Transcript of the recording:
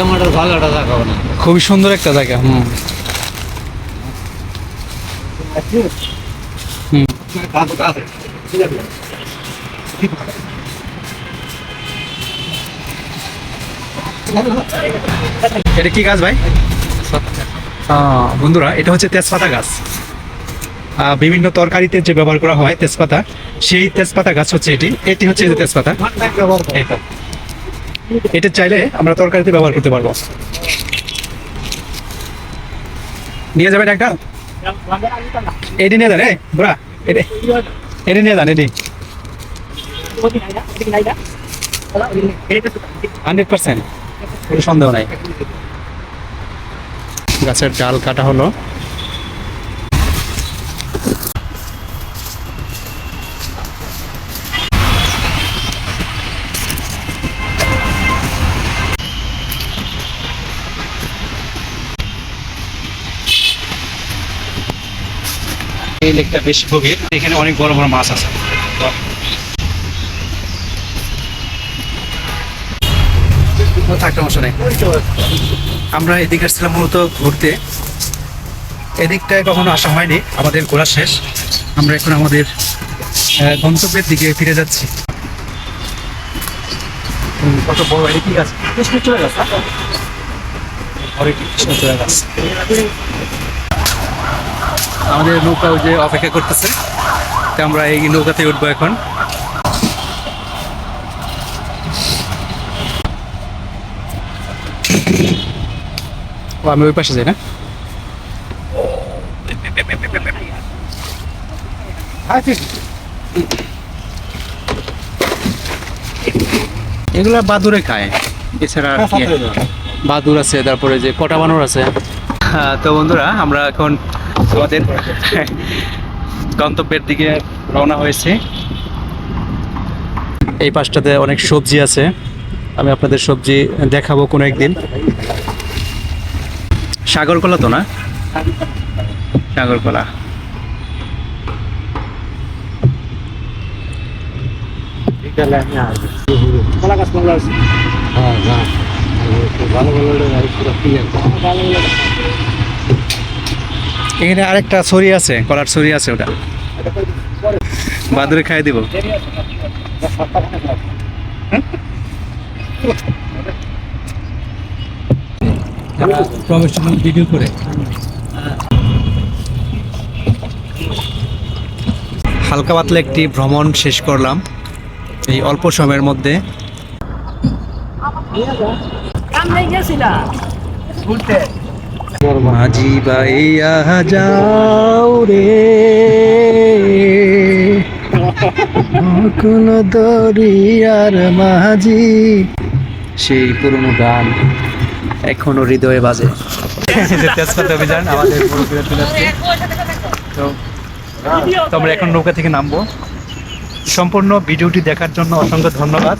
টমাটোর ভালোটা দেখাবো না। খুবই সুন্দর একটা জায়গা হুম। হুম। এটা কি গাছ ভাই? আহ, বন্ধুরা এটা হচ্ছে তেজপাতা গাছ। আহ, বিভিন্ন তরকারিতে যে ব্যবহার করা হয় তেজপাতা সেই তেজপাতা গাছ হচ্ছে এটি। এটি হচ্ছে তেজপাতা। এটা চাইলে আমরা তরকারিতে ব্যবহার করতে পারব। নিয়ে যাবেন একটা? এটি নিয়ে যান বুড়া এটি নিয়ে যান এটি হান্ড্রেড পার্সেন্ট। সন্দেহ নাই। গাছের ডাল কাটা হলো। এই লেকটা বেশ গভীর। এখানে অনেক বড় বড় মাছ আছে। থাকতে সমস্যা নেই। আমরা এদিকে আসছিলাম মূলত ঘুরতে। এদিকটায় কখনো আসা হয়নি, আমাদের ঘোরা শেষ। আমরা এখন আমাদের গন্তব্যের দিকে ফিরে যাচ্ছি। কত বড় এটা কি গাছ কৃষ্ণচূড়া গাছ। না? কৃষ্ণচূড়া গাছ। আমাদের নৌকা যে অপেক্ষা করতেছে। তো আমরা এই নৌকাতে উঠবো এখন। ও আমি ওই পাশে যাই না? এগুলা বাদুরে খায়। এছাড়া বাদুর আছে তারপরে যে কটা বানর আছে। হ্যাঁ, তো বন্ধুরা আমরা এখন আমাদের গন্তব্যের দিকে রওনা হয়েছি। এই পাশটাতে অনেক সবজি আছে। আমি আপনাদের সবজি দেখাবো কোনো একদিন। সাগরকলা তো না? সাগরকলা। হ্যাঁ হ্যাঁ। ভালো ভালো। এখানে আরেকটা ছড়ি আছে, কলার ছড়ি আছে ওটা। বাদুরে খাই দিব। হালকা পাতলা একটি ভ্রমণ শেষ করলাম। এই অল্প সময়ের মধ্যে। মাঝি বাইয়া যাও রে। কোন দরিয়ার মাঝি। সেই পুরনো গান এখনও হৃদয়ে বাজে। তেজপাত অভিযান, আমাদের তো আমরা এখন নৌকা থেকে নামবো। সম্পূর্ণ ভিডিওটি দেখার জন্য অসংখ্য ধন্যবাদ।